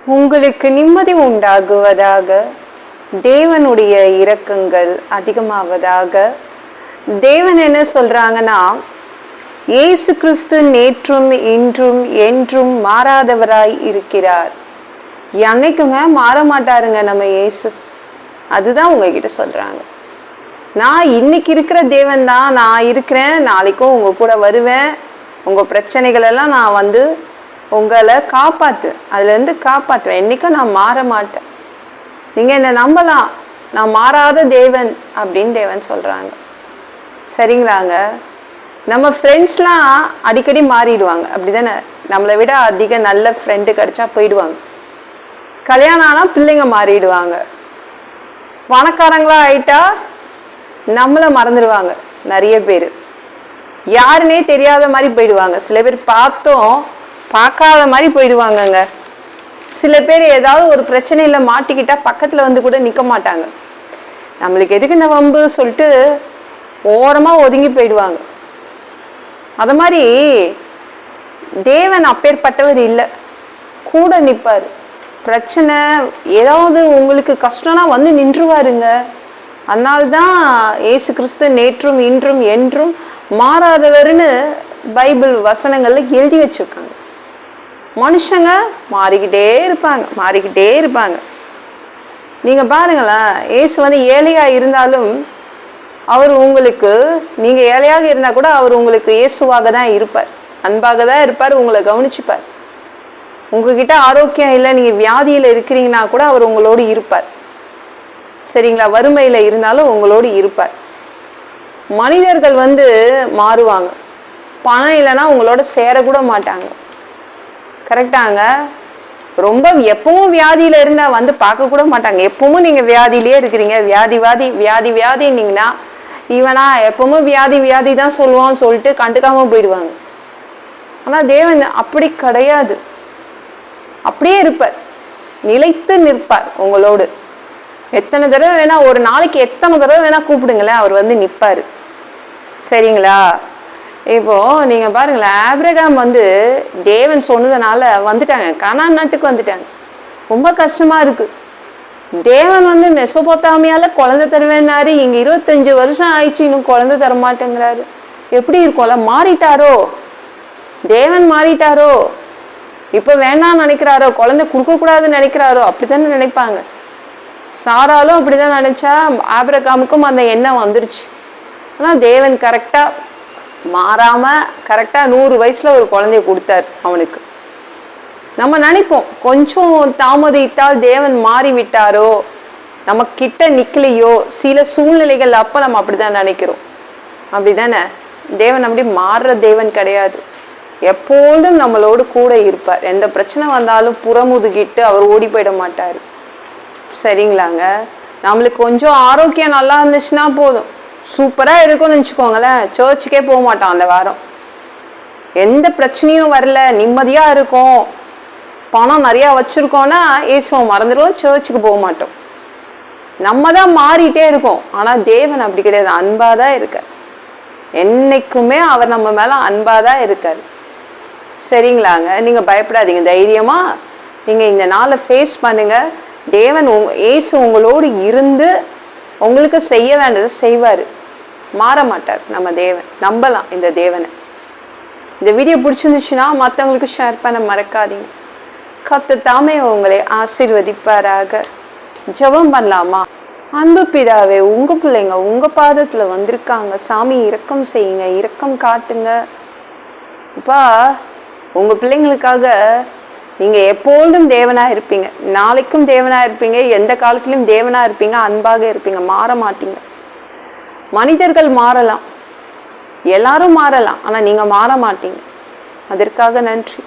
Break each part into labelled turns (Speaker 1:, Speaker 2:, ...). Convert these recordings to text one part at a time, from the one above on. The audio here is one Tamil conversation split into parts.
Speaker 1: உங்களுக்கு நிம்மதி உண்டாகுவதாக தேவனுடைய இரக்கங்கள் அதிகமாவதாக. தேவன் என்ன சொல்றாங்கன்னா இயேசு கிறிஸ்து நேற்றும் இன்றும் என்றும் மாறாதவராய் இருக்கிறார். என்னைக்குமே மாற மாட்டாருங்க நம்ம இயேசு? அதுதான் உங்ககிட்ட சொல்றாங்க. நான் இன்னைக்கு இருக்கிற தேவன் தான் நான் இருக்கிறேன் நாளைக்கும் உங்க கூட வருவேன் உங்க பிரச்சனைகள் எல்லாம் நான் வந்து உங்களை காப்பாற்றுவேன் அதுலேருந்து காப்பாற்றுவேன். என்றைக்கும் நான் மாற மாட்டேன். நீங்கள் என்னை நம்பலாம். நான் மாறாத தேவன் அப்படின்னு தேவன் சொல்கிறாங்க சரிங்களாங்க? நம்ம ஃப்ரெண்ட்ஸ்லாம் அடிக்கடி மாறிடுவாங்க. அப்படி தானே நம்மளை விட அதிக நல்ல ஃப்ரெண்டு கிடைச்சா போயிடுவாங்க. கல்யாணம் ஆனால் பிள்ளைங்க மாறிடுவாங்க. பணக்காரங்களாக ஆயிட்டா நம்மளை மறந்துடுவாங்க. நிறைய பேர். யாருன்னே தெரியாத மாதிரி போயிடுவாங்க. சில பேர் பார்த்தோம் பார்க்காத மாதிரி போயிடுவாங்கங்க. சில பேர் ஏதாவது ஒரு பிரச்சனையில் மாட்டிக்கிட்டா பக்கத்தில் வந்து கூட நிற்க மாட்டாங்க. நம்மளுக்கு எதுக்கு இந்த வம்பு சொல்லிட்டு ஓரமாக ஒதுங்கி போயிடுவாங்க. அது மாதிரி தேவன் அப்பேற்பட்டவர் இல்லை. கூட நிற்பார் பிரச்சனை ஏதாவது உங்களுக்கு கஷ்டம்னா வந்து நின்றுவாருங்க. அதனால்தான் ஏசு கிறிஸ்து நேற்றும் இன்றும் என்றும் மாறாதவர்னு பைபிள் வசனங்களில் எழுதி வச்சுருக்காங்க. மனுஷங்க மாறிக்கிட்டே இருப்பாங்க மாறிக்கிட்டே இருப்பாங்க. நீங்க பாருங்களேன் ஏசு வந்து ஏழையா இருந்தாலும் அவர் உங்களுக்கு நீங்க ஏழையாக இருந்தா கூட அவர் உங்களுக்கு இயேசுவாக தான் இருப்பார். அன்பாக தான் இருப்பார் உங்களை கவனிச்சுப்பார். உங்ககிட்ட ஆரோக்கியம் இல்லை நீங்க வியாதியில இருக்கிறீங்கன்னா கூட அவர் உங்களோடு இருப்பார். சரிங்களா? வறுமையில இருந்தாலும் உங்களோடு இருப்பார். மனிதர்கள் வந்து மாறுவாங்க. பணம் இல்லைன்னா உங்களோட சேரக்கூட மாட்டாங்க. கரெக்டாங்க ரொம்ப எப்பவும் வியாதியில இருந்தா வந்து பார்க்க கூட மாட்டாங்க. எப்பவும் நீங்க வியாதியிலே இருக்கிறீங்க. வியாதி வியாதி வியாதி வியாதின்னீங்கன்னா இவனா எப்பவும் வியாதி வியாதி தான் சொல்லுவான்னு சொல்லிட்டு கண்டுக்காம போயிடுவாங்க. ஆனா தேவன் அப்படி கிடையாது. அப்படியே இருப்பார். நிலைத்து நிற்பார் உங்களோடு. எத்தனை தடவை வேணா ஒரு நாளைக்கு எத்தனை தடவை வேணா கூப்பிடுங்களேன் அவர் வந்து நிற்பாரு சரிங்களா? இப்போ நீங்க பாருங்களேன் ஆப்ரகாம் வந்து தேவன் சொன்னதுனால வந்துட்டாங்க. கனான் நாட்டுக்கு வந்துட்டாங்க. ரொம்ப கஷ்டமா இருக்கு. தேவன் வந்து மெசோபொத்தாமியால குழந்தை தருவேன்னாரு. இங்க இருபத்தஞ்சு வருஷம் ஆயிடுச்சு இன்னும் குழந்தை தரமாட்டேங்கிறாரு. எப்படி இருக்கும்ல? மாறிட்டாரோ? தேவன் மாறிட்டாரோ? இப்ப வேணாம்னு நினைக்கிறாரோ? குழந்தை கொடுக்க கூடாதுன்னு நினைக்கிறாரோ? அப்படித்தானே நினைப்பாங்க. சாராலும் அப்படிதான் நினைச்சா ஆபிரகாமுக்கும் அந்த எண்ணம் வந்துருச்சு. ஆனா தேவன் கரெக்டா மாறாமல் கரெக்டாக நூறு வயசில் ஒரு குழந்தைய கொடுத்தார் அவனுக்கு. நம்ம நினைப்போம் கொஞ்சம் தாமதித்தால் தேவன் மாறி விட்டாரோ நம்ம கிட்ட நிற்கலையோ சில சூழ்நிலைகள் அப்போ நம்ம அப்படிதான் நினைக்கிறோம். அப்படி தானே தேவன் அப்படி மாறுற தேவன் கிடையாது. எப்பொழுதும் நம்மளோடு கூட இருப்பார். எந்த பிரச்சனை வந்தாலும் புறமுதுகிட்டு அவர் ஓடி போயிட மாட்டார். சரிங்களாங்க? நம்மளுக்கு கொஞ்சம் ஆரோக்கியம் நல்லா இருந்துச்சுன்னா போதும். சூப்பராக இருக்கும்னு வச்சுக்கோங்களேன் சர்ச்சுக்கே போக மாட்டோம் அந்த வாரம். எந்த பிரச்சனையும் வரல. நிம்மதியாக இருக்கும். பணம் நிறையா வச்சுருக்கோன்னா ஏசுவோம் மறந்துடுவோம் சர்ச்சுக்கு போக மாட்டோம். நம்ம தான் மாறிட்டே இருக்கோம். ஆனால் தேவன் அப்படி கிடையாது. அன்பாக தான் இருக்கார். என்றைக்குமே அவர் நம்ம மேலே அன்பாக தான் இருக்கார். சரிங்களாங்க? நீங்கள் பயப்படாதீங்க. தைரியமாக நீங்கள் இந்த நாளை ஃபேஸ் பண்ணுங்கள் தேவன் உங் ஏசு உங்களோடு இருந்து உங்களுக்கு செய்ய வேண்டியதை செய்வார். மாற மாட்டார் நம்ம தேவன். நம்பலாம் இந்த தேவனை. இந்த வீடியோ பிடிச்சிருந்துச்சுன்னா மற்றவங்களுக்கு ஷேர் பண்ண மறக்காதீங்க. கத்து தாமே உங்களை ஆசீர்வதிப்பாராக. ஜெபம் பண்ணலாமா? அன்பு பிதாவே உங்க பிள்ளைங்க உங்க பாதத்துல வந்திருக்காங்க. சாமி இரக்கம் செய்யுங்க இரக்கம் காட்டுங்க. அப்பா உங்க பிள்ளைங்களுக்காக நீங்க எப்பொழுதும் தேவனா இருப்பீங்க. நாளைக்கும் தேவனா இருப்பீங்க எந்த காலத்துலையும் தேவனா இருப்பீங்க அன்பாக இருப்பீங்க மாற மாட்டீங்க. மனிதர்கள் மாறலாம். எல்லாரும் மாறலாம் ஆனால் நீங்கள் மாற மாட்டீங்க. அதற்காக நன்றி.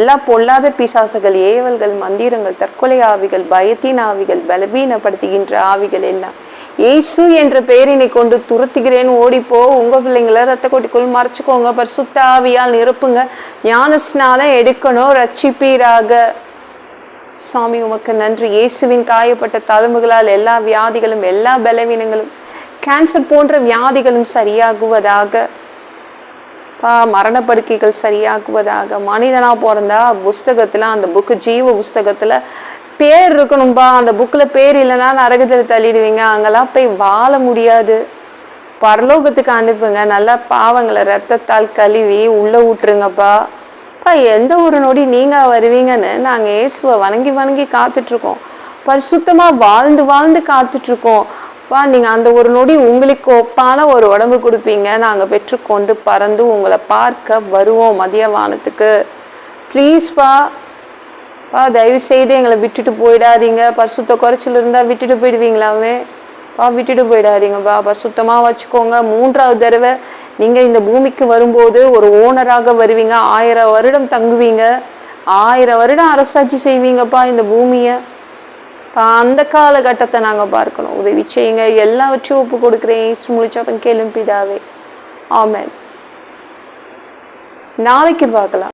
Speaker 1: எல்லா பொல்லாத பிசாசுகள் ஏவல்கள் மந்திரங்கள் தற்கொலை ஆவிகள் பயத்தின் ஆவிகள் பலவீனப்படுத்துகின்ற ஆவிகள் எல்லாம். இயேசு என்ற பெயரினை கொண்டு துரத்துகிறேன் ஓடிப்போ உங்க பிள்ளைங்களை ரத்த கொட்டிக்குள் பர் பரிசுத்த ஆவியால் நிரப்புங்க. ஞானஸ்நானம் எடுக்கணும் ரட்சிப்பீராக சாமி உமக்கு நன்றி. இயேசுவின் காயப்பட்ட தழும்புகளால் எல்லா வியாதிகளும் எல்லா பலவீனங்களும் கேன்சர் போன்ற வியாதிகளும் சரியாகுவதாக மரணப்படுக்கைகள் சரியாக்குவதாக மனிதனாக பிறந்தா புஸ்தகத்தில் அந்த புக்கு ஜீவ புஸ்தகத்தில் பேர் இருக்கணும்பா. அந்த புக்கில் பேர் இல்லைன்னா நரகத்தில் தள்ளிடுவீங்க. அங்கெல்லாம் போய் வாழ முடியாது. பரலோகத்துக்கு அனுப்புங்க. நல்லா பாவங்களை ரத்தத்தால் கழுவி உள்ளே விட்டுருங்கப்பா அப்பா எந்த ஒரு நொடி நீங்கள் வருவீங்கன்னு நாங்கள் இயேசுவை வணங்கி வணங்கி காத்துட்ருக்கோம் பரிசுத்தமாக வாழ்ந்து வாழ்ந்து காத்துட்டு அப்பா நீங்கள் அந்த ஒரு நொடி உங்களுக்கு ஒப்பான ஒரு உடம்பு கொடுப்பீங்க. நாங்கள் பெற்றுக்கொண்டு பறந்து உங்களை பார்க்க வருவோம் மதிய வானத்துக்கு ப்ளீஸ்ப்பா பா தயவு செய்து எங்களை விட்டுட்டு போயிடாதீங்க. பரிசுத்த குறைச்சல் இருந்தால் விட்டுட்டு போயிடுவீங்களாமே பா விட்டுட்டு போயிடாதீங்கப்பா பரிசுத்தமா வச்சுக்கோங்க. மூன்றாவது தடவை நீங்கள் இந்த பூமிக்கு வரும்போது ஒரு ஓனராக வருவீங்க. ஆயிரம் வருடம் தங்குவீங்க. ஆயிரம் வருடம் அரசாட்சி செய்வீங்கப்பா இந்த பூமியை. அந்த காலகட்டத்தை நாங்கள் பார்க்கணும். உதவி செய்யுங்க. எல்லாவற்றையும் ஒப்பு கொடுக்குறேன். இயேசு முழிச்சப்பன் கேளும் பிதாவே. ஆமென். நாளைக்கு பார்க்கலாம்.